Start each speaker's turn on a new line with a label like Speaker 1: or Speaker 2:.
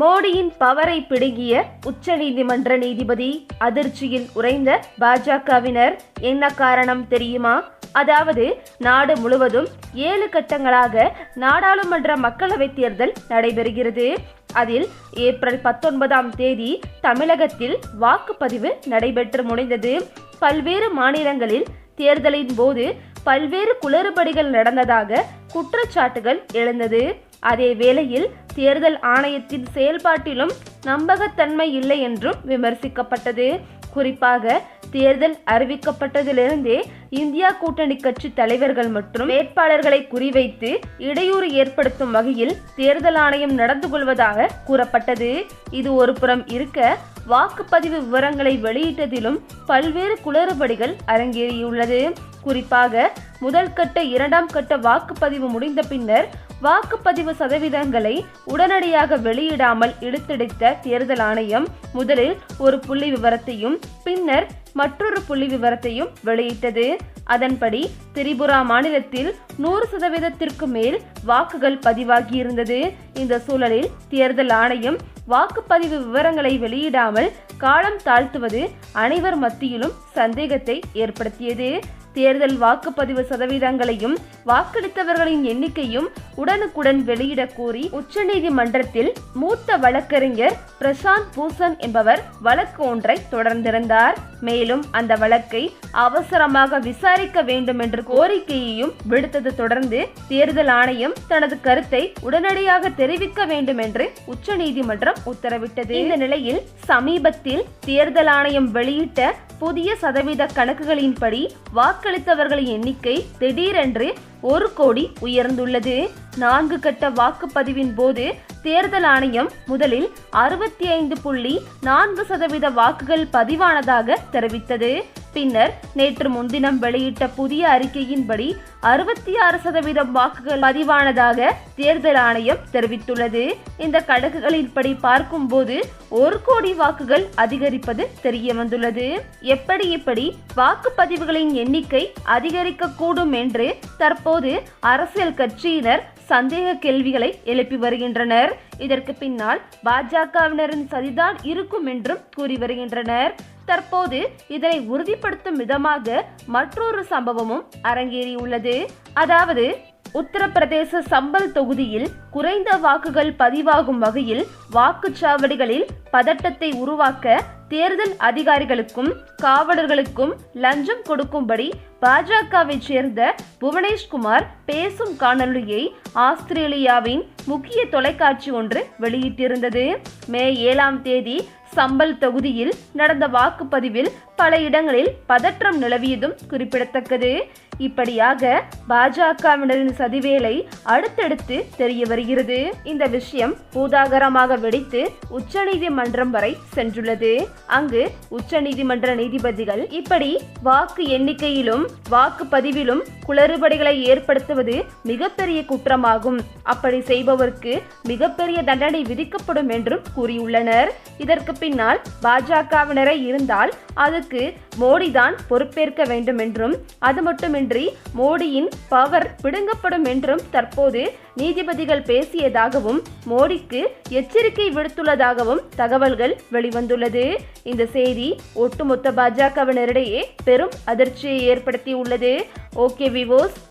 Speaker 1: மோடியின் பவரை பிடுங்கிய உச்சநீதிமன்ற நீதிபதி அதிர்ச்சியில் உறைந்த பாஜகவினர் என்ன காரணம் தெரியுமா? அதாவது நாடு முழுவதும் ஏழு கட்டங்களாக நாடாளுமன்ற மக்களவைத் தேர்தல் நடைபெறுகிறது. அதில் ஏப்ரல் பத்தொன்பதாம் தேதி தமிழகத்தில் வாக்குப்பதிவு நடைபெற்று முடிந்தது. பல்வேறு மாநிலங்களில் தேர்தலின் போது பல்வேறு குளறுபடிகள் நடந்ததாக குற்றச்சாட்டுகள் எழுந்தது. அதே வேளையில் தேர்தல் ஆணையத்தின் செயல்பாட்டிலும் நம்பகத்தன்மை இல்லை என்றும் விமர்சிக்கப்பட்டது. குறிப்பாக தேர்தல் அறிவிக்கப்பட்டதிலிருந்தே இந்தியா கூட்டணி கட்சி தலைவர்கள் மற்றும் வேட்பாளர்களை குறிவைத்து இடையூறு ஏற்படுத்தும் வகையில் தேர்தல் ஆணையம் நடந்து கொள்வதாக கூறப்பட்டது. இது ஒரு புறம் இருக்க வாக்குப்பதிவு விவரங்களை வெளியிட்டதிலும் பல்வேறு குளறுபடிகள் அரங்கேறியுள்ளது. குறிப்பாக முதல் கட்ட இரண்டாம் கட்ட வாக்குப்பதிவு முடிந்த பின்னர் வாக்குப்பதிவு சதவீதங்களை உடனடியாக வெளியிடாமல் இழுத்தடித்த தேர்தல் ஆணையம் முதலில் ஒரு புள்ளி விவரத்தையும் பின்னர் மற்றொரு புள்ளி விவரத்தையும் வெளியிட்டது. அதன்படி திரிபுரா மாநிலத்தில் நூறு சதவீதத்திற்கு மேல் வாக்குகள் பதிவாகியிருந்தது. இந்த சூழலில் தேர்தல் ஆணையம் வாக்குப்பதிவு விவரங்களை வெளியிடாமல் காலம் தாழ்த்துவது அனைவர் மத்தியிலும் சந்தேகத்தை ஏற்படுத்தியது. தேர்தல் வாக்குப்பதிவு சதவீதங்களையும் வாக்களித்தவர்களின் எண்ணிக்கையும் உடனுக்குடன் வெளியிட கோரி உச்சநீதிமன்றத்தில் மூத்த வழக்கறிஞர் பிரசாந்த் பூசன் என்பவர் வழக்கு ஒன்றை தொடர்ந்திருந்தார். மேலும் அந்த வழக்கை அவசரமாக விசாரிக்க வேண்டும் என்ற கோரிக்கையையும் விடுத்தது தொடர்ந்து தேர்தல் ஆணையம் தனது கருத்தை உடனடியாக தெரிவிக்க வேண்டும் என்று உச்சநீதிமன்றம் உத்தரவிட்டது. இந்த நிலையில் சமீபத்தில் தேர்தல் ஆணையம் வெளியிட்ட புதிய சதவீத கணக்குகளின்படி வாக்களித்தவர்களின் எண்ணிக்கை திடீரென்று ஒரு கோடி உயர்ந்துள்ளது. நான்கு கட்ட வாக்குப்பதிவின் போது தேர்தல் ஆணையம் முதலில் அறுபத்தி ஐந்து புள்ளி நான்கு சதவீத வாக்குகள் பதிவானதாக தெரிவித்தது. பின்னர் நேற்று முன்தினம் வெளியிட்ட புதிய அறிக்கையின்படி அறுபத்தி ஆறு சதவீதம் வாக்குகள் பதிவானதாக தேர்தல் ஆணையம் தெரிவித்துள்ளது. இந்த கணக்குகளின்படி பார்க்கும்போது ஒரு கோடி வாக்குகள் அதிகரிப்பது தெரிய வந்துள்ளது எப்படி இப்படி வாக்குப்பதிவுகளின் எண்ணிக்கை அதிகரிக்க கூடும் என்று தற்போது அரசியல் கட்சியினர் சந்தேக கேள்விகளை எழுப்பி வருகின்றனர். இதற்கு பின்னால் பாஜகவினரின் சதிதான் இருக்கும் என்றும் கூறி வருகின்றனர். தற்போது இதனை உறுதிப்படுத்தும் விதமாக மற்றொரு சம்பவமும் அரங்கேறியுள்ளது. அதாவது உத்தரப்பிரதேச சம்பல் தொகுதியில் குறைந்த வாக்குகள் பதிவாகும் வகையில் வாக்குச்சாவடிகளில் பதட்டத்தை உருவாக்க தேர்தல் அதிகாரிகளுக்கும் காவலர்களுக்கும் லஞ்சம் கொடுக்கும்படி பாஜகவை சேர்ந்த புவனேஷ்குமார் பேசும் காணொலியை ஆஸ்திரேலியாவின் முக்கிய தொலைக்காட்சி ஒன்று வெளியிட்டிருந்தது. மே ஏழாம் தேதி சம்பல் தொகுதியில் நடந்த வாக்குப்பதிவில் பல இடங்களில் பதற்றம் நிலவியதும் குறிப்பிடத்தக்கது. இப்படியாக பாஜகவினரின் சதிவேலை அடுத்தடுத்து தெரிய வருகிறது. இந்த விஷயம் பூதாகரமாக வெடித்து உச்சநீதிமன்றம் வரை சென்றுள்ளது. அங்கு உச்சநீதிமன்ற நீதிபதிகள் இப்படி வாக்கு எண்ணிக்கையிலும் வாக்குப்பதிவிலும் குளறுபடிகளை ஏற்படுத்துவது மிகப்பெரிய குற்றமாகும். அப்படி செய்பவருக்கு மிகப்பெரிய தண்டனை விதிக்கப்படும் என்றும் கூறியுள்ளனர். இதற்கு பின்னால் பாஜகவினரை இருந்தால் அதுக்கு மோடிதான் பொறுப்பேற்க வேண்டும் என்றும் அது மட்டுமின்றி மோடியின் பவர் பிடுங்கப்படும் என்றும் தற்போது நீதிபதிகள் பேசியதாகவும் மோடிக்கு எச்சரிக்கை விடுத்துள்ளதாகவும் தகவல்கள் வெளிவந்துள்ளது. இந்த செய்தி ஒட்டுமொத்த பாஜகவினரிடையே பெரும் அதிர்ச்சியை ஏற்படுத்தியுள்ளது. ஓகே விவோஸ்